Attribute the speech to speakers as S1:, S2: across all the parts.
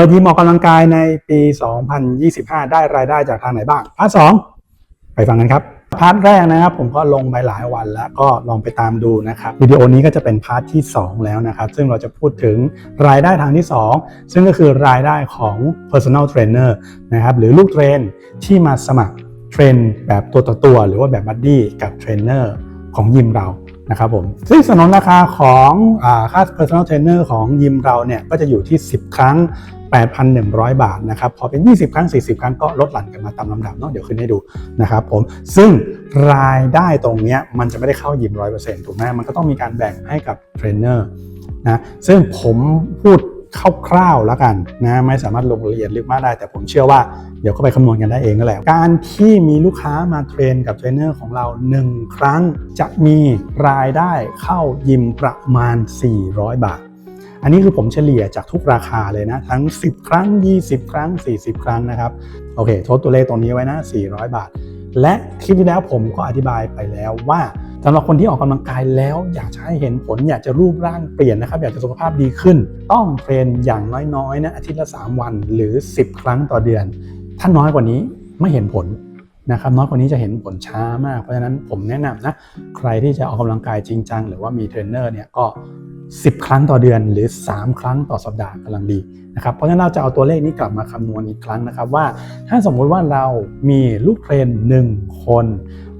S1: ปิดยิมออกกำลังกายในปี 2025 ได้รายได้จากทางไหนบ้าง พาร์ทสองไปฟังกันครับ พาร์ทแรกนะครับ ผมก็ลงไปหลายวันแล้วก็ลองไปตามดูนะครับ วิดีโอนี้ก็จะเป็นพาร์ทที่ 2 แล้วนะครับ ซึ่งเราจะพูดถึงรายได้ทางที่ 2 ซึ่งก็คือรายได้ของ personal trainer นะครับ หรือลูกเทรนที่มาสมัครเทรนแบบตัวต่อตัว หรือว่าแบบบัดดี้กับเทรนเนอร์ของยิมเรานะครับผมซึ่งสนนราคาของอาค่า personal trainer ของยิมเราเนี่ยก็จะอยู่ที่ 10 ครั้ง 8,100 บาทนะครับพอเป็น 20 ครั้ง 40 ครั้งก็ลดหลั่นกันมาตามลำดับเนาะเดี๋ยวขึ้นให้ดูนะครับผมซึ่งรายได้ตรงนี้มันจะไม่ได้เข้ายิม 100%ถูกไหมมันก็ต้องมีการแบ่งให้กับเทรนเนอร์นะซึ่งผมพูดคร่าวๆแล้วกันนะไม่สามารถลงรายละเอียดลึกมากได้ แต่ผมเชื่อว่าเดี๋ยวก็ไปคำนวณกันได้เองก็แล้วการที่มีลูกค้ามาเทรนกับเทรนเนอร์ของเรา 1 ครั้งจะมีรายได้เข้ายิมประมาณ 400 บาท อันนี้คือผมเฉลี่ยจากทุกราคาเลยนะ ทั้ง 10 ครั้ง 20 ครั้ง 40 ครั้งนะครับ โอเคทดตัวเลขตรงนี้ไว้นะ 400 บาท และคลิปที่แล้วผมก็อธิบายไปแล้วว่าสำหรับคนที่ออกกำลังกายแล้วอยากจะให้เห็นผลอยากจะรูปร่างเปลี่ยนนะครับ อยากจะสุขภาพดีขึ้น ต้องเทรนอย่างน้อยๆนะอาทิตย์ละ 3 วันหรือ 10 ครั้งต่อเดือน ถ้าน้อยกว่านี้ไม่เห็นผล นะครับน้อยกว่านี้จะเห็นผลช้ามาก เพราะฉะนั้นผมแนะนำนะ ใครที่จะออกกำลังกายจริงจังหรือว่ามีเทรนเนอร์เนี่ยก็ 10 ครั้งต่อเดือนหรือ 3 ครั้งต่อสัปดาห์กำลังดีนะครับเพราะฉะนั้นเราจะเอาตัวเลขนี้กลับมาคำนวณอีกครั้งนะครับว่า ถ้าสมมุติว่าเรามีลูกเทรน 1 คน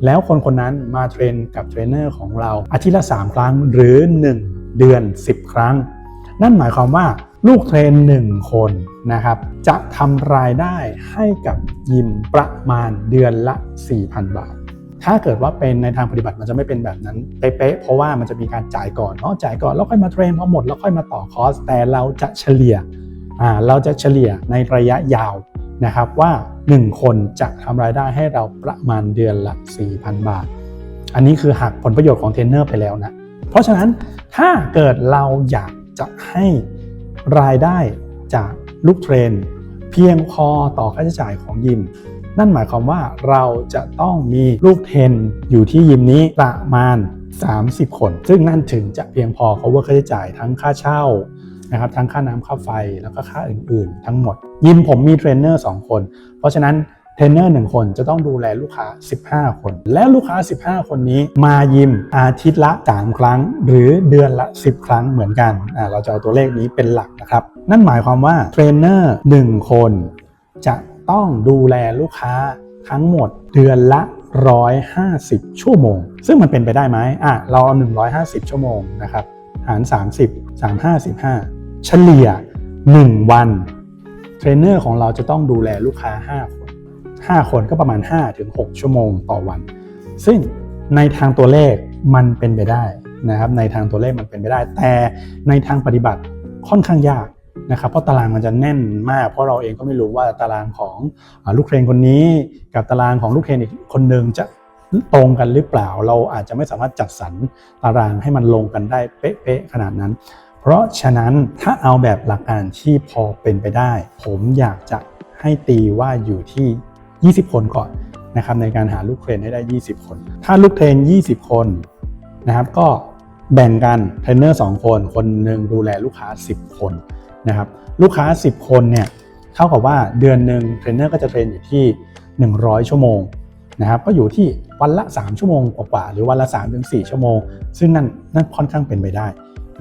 S1: แล้วคนคนนั้นมาเทรนกับเทรนเนอร์ของเราอาทิตย์ละ 3 ครั้งหรือ 1 เดือน 10 ครั้ง นั่นหมายความว่าลูกเทรน 1 คน นะครับ จะทำรายได้ให้กับยิมประมาณเดือนละ 4,000 บาท ถ้าเกิดว่าเป็นในทางปฏิบัติมันจะไม่เป็นแบบนั้นเป๊ะๆเพราะว่ามันจะมีการจ่ายก่อนเนาะจ่ายก่อนแล้วค่อยมาเทรนพอหมดแล้วค่อยมาต่อคอร์สแต่เราจะเฉลี่ยอ่าเราจะเฉลี่ยในระยะยาวนะครับว่า 1 คนจะทำรายได้ให้เราประมาณเดือนละ 4,000 บาท อันนี้คือหักผลประโยชน์ของเทรนเนอร์ไปแล้วนะเพราะฉะนั้นถ้าเกิดเราอยากจะให้รายได้จาก ลูกเทรน เพียงพอต่อค่าใช้จ่ายของยิม นั่นหมายความว่าเราจะต้องมีลูกเทรนอยู่ที่ยิมนี้ประมาณ 30 คน ซึ่งนั่นถึงจะเพียงพอ cover ค่าใช้จ่ายทั้งค่าเช่านะครับทั้งค่าน้ำค่าไฟแล้วก็ค่าอื่น ๆ ทั้งหมด ยิมผมมีเทรนเนอร์2คน เพราะฉะนั้น เทรนเนอร์หนึ่งคนจะต้องดูแลลูกค้า 15 คน และลูกค้า 15 คนนี้มายิมอาทิตย์ละ 3 ครั้ง หรือเดือนละ 10 ครั้งเหมือนกันเราจะเอาตัวเลขนี้เป็นหลักนะครับ นั่นหมายความว่าเทรนเนอร์1คนจะต้องดูแลลูกค้าทั้งหมดเดือนละ 150 ชั่วโมง ซึ่งมันเป็นไปได้ไหมอะเราเอา 150 ชั่วโมงนะครับหาร 30 355 เฉลี่ย 1 วัน เทรนเนอร์ของเราจะต้องดูแลลูกค้า 5 คน 5 คนก็ประมาณ 5-6 ชั่วโมงต่อวัน ซึ่งในทางตัวเลขมันเป็นไปได้นะครับในทางตัวเลขมันเป็นไปได้ แต่ในทางปฏิบัติค่อนข้างยากนะครับเพราะตารางมันจะแน่นมาก เพราะเราเองก็ไม่รู้ว่าตารางของอลูกเทรนคนนี้ กับตารางของลูกเทรนอีกคนหนึ่งจะตรงกันหรือเปล่า เราอาจจะไม่สามารถจัดสรรตารางให้มันลงกันได้เป๊ะๆขนาดนั้น เพราะฉะนั้นถ้าเอาแบบหลักการที่พอเป็นไปได้ ผมอยากจะให้ตีว่าอยู่ที่ 20 คนก่อนนะครับในการหาลูกเทรนให้ได้ 20 คน ถ้าลูกเทรน 20 คนนะครับก็แบ่งกันเทรนเนอร์2คน คนหนึ่งดูแลลูกค้า 10 คนนะครับลูกค้า 10 คนเนี่ยเท่ากับว่าเดือนหนึ่งเทรนเนอร์ก็จะเทรนอยู่ที่ 100 ชั่วโมงนะครับก็อยู่ที่วันละ 3 ชั่วโมงกว่าๆหรือวันละ3ถึง4ชั่วโมง ซึ่งนั่นนั่นค่อนข้างเป็นไปได้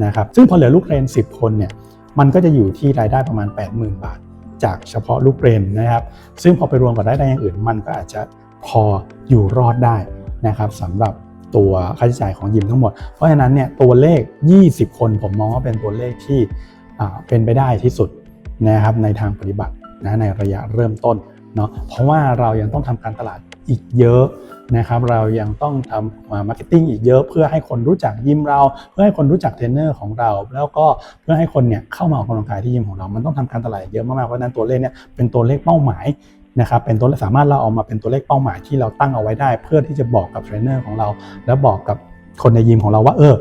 S1: นะครับซึ่งพอเหลือลูกเทรน 10 คนเนี่ยมันก็จะอยู่ที่รายได้ประมาณ 80,000 บาท จากเฉพาะลูกเรนนะครับ ซึ่งพอไปรวมกับรายได้อย่างอื่น มันก็อาจจะพออยู่รอดได้นะครับสำหรับตัวค่าใช้จ่ายของยิมทั้งหมด เพราะฉะนั้นเนี่ยตัวเลข 20 คนผมมองว่าเป็นตัวเลขที่เป็นไปได้ที่สุดนะครับในทางปฏิบัตินะในระยะเริ่มต้นเนาะเพราะว่าเรายังต้องทำการตลาด อีกเยอะนะครับเรายังต้องทำมาร์เก็ตติ้งอีกเยอะ เพื่อให้คนรู้จักยิมเรา เพื่อให้คนรู้จักเทรนเนอร์ของเรา แล้วก็เพื่อให้คนเนี่ยเข้ามาออกกำลังกายที่ยิมของเรา มันต้องทำการตลาดเยอะมากๆเพราะฉะนั้นตัวเลขเนี่ยเป็นตัวเลขเป้าหมายนะครับเป็นตัวเลขสามารถเราเอามาเป็นตัวเลขเป้าหมายที่เราตั้งเอาไว้ได้ เพื่อที่จะบอกกับเทรนเนอร์ของเรา แล้วบอกกับคนในยิมของเราว่า เออ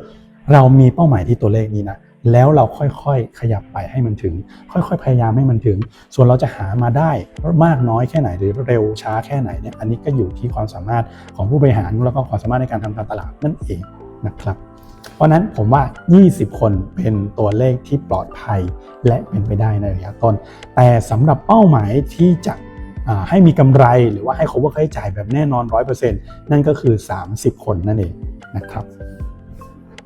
S1: เรามีเป้าหมายที่ตัวเลขนี้นะ แล้วเราค่อยๆ ขยับไปให้มันถึง ค่อยๆ พยายามให้มันถึง ส่วนเราจะหามาได้มากน้อยแค่ไหนหรือเร็วช้าแค่ไหนเนี่ยอันนี้ก็อยู่ที่ความสามารถของผู้บริหารแล้วก็ความสามารถในการทำการตลาดนั่นเองนะครับเพราะนั้นผมว่า 20 คนเป็นตัวเลขที่ปลอดภัยและเป็นไปได้ในระยะต้น แต่สำหรับเป้าหมายที่จะให้มีกำไรหรือว่าให้ cover ค่าใช้จ่ายแบบแน่นอน 100%นั่นก็คือ 30 คนนั่นเองนะครับ